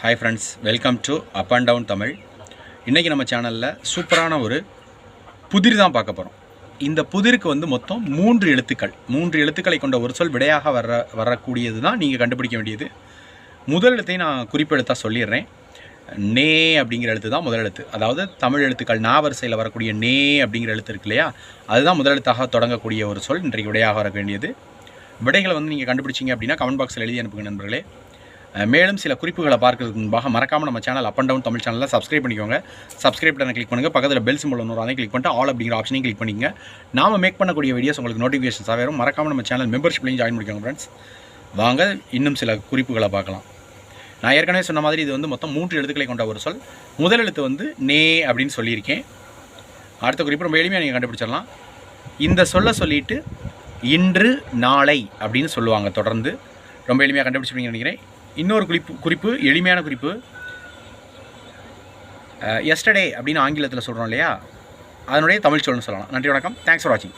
Hi friends welcome to up and down Tamil இன்றைக்கி நம்ம சேனலில் சூப்பரான ஒரு புதிர் தான் பார்க்க போகிறோம் இந்த புதிருக்கு வந்து மொத்தம் மூன்று எழுத்துக்கள். மூன்று எழுத்துக்களை கொண்ட ஒரு சொல் விடையாக வர வரக்கூடியது தான் நீங்கள் கண்டுபிடிக்க வேண்டியது. முதல் எழுத்தை நான் குறிப்பெழுத்தாக சொல்லிடுறேன். நே அப்படிங்கிற எழுத்து தான் முதல் எழுத்து. அதாவது தமிழ் எழுத்துக்கள் நா வரிசையில் வரக்கூடிய நே அப்படிங்கிற எழுத்து இருக்கு இல்லையா? அதுதான் முதல் எழுத்தாக தொடங்கக்கூடிய ஒரு சொல். இன்றைக்கு விடையாக வர வேண்டியது. விடைகளை வந்து நீங்கள் கண்டுபிடிச்சிங்க அப்படின்னா கமெண்ட் பாக்ஸில் எழுதி அனுப்புங்க நண்பர்களே. மேலும் சில குறிப்புகளை பார்க்கறதுக்கு முன்பாக மறக்காமல் நம்ம channel up and down Tamil சேனலில் சப்ஸ்கிரைப் பண்ணிக்கோங்க. சப்ஸ்கிரைப் பண்ண கிளிக் பண்ணுங்கள் பக்கத்தில் பெல் சிம்பிள் ஒன்று வரும் அதை கிளிக் பண்ணிட்டு ஆல் அப்படிங்கிற ஆப்ஷனையும் கிளிக் பண்ணிங்க நாம மேக் பண்ணக்கூடிய வீடியோஸ் உங்களுக்கு நோட்டிஃபிகேஷன்ஸாக வரும். மறக்காமல் நம்ம சேனல் மெம்பர்ஷிப்லையும் ஜாயின் பண்ணிக்கோங்க ஃப்ரெண்ட்ஸ் வாங்க இன்னும் சில குறிப்புகளை பார்க்கலாம். நான் ஏற்கனவே சொன்ன மாதிரி இது வந்து மொத்தம் மூன்று எழுத்துக்களை கொண்ட ஒரு சொல். முதல் எழுத்து வந்து நே அப்படின்னு சொல்லியிருக்கேன். அடுத்த குறிப்பு ரொம்ப எளிமையாக நீங்கள் கண்டுபிடிச்சிடலாம். இந்த சொல்ல சொல்லிட்டு இன்று நாளை அப்படின்னு சொல்லுவாங்க தொடர்ந்து. ரொம்ப எளிமையாக கண்டுபிடிச்சிருப்பீங்கன்னு நினைக்கிறேன். இன்னொரு குறிப்பு குறிப்பு எளிமையான குறிப்பு. எஸ்டர்டே அப்படின்னு ஆங்கிலத்தில் சொல்கிறோம் இல்லையா? அதனுடைய தமிழ் சொல்லுன்னு சொல்லலாம். நன்றி வணக்கம். தேங்க்ஸ் ஃபார் வாட்சிங்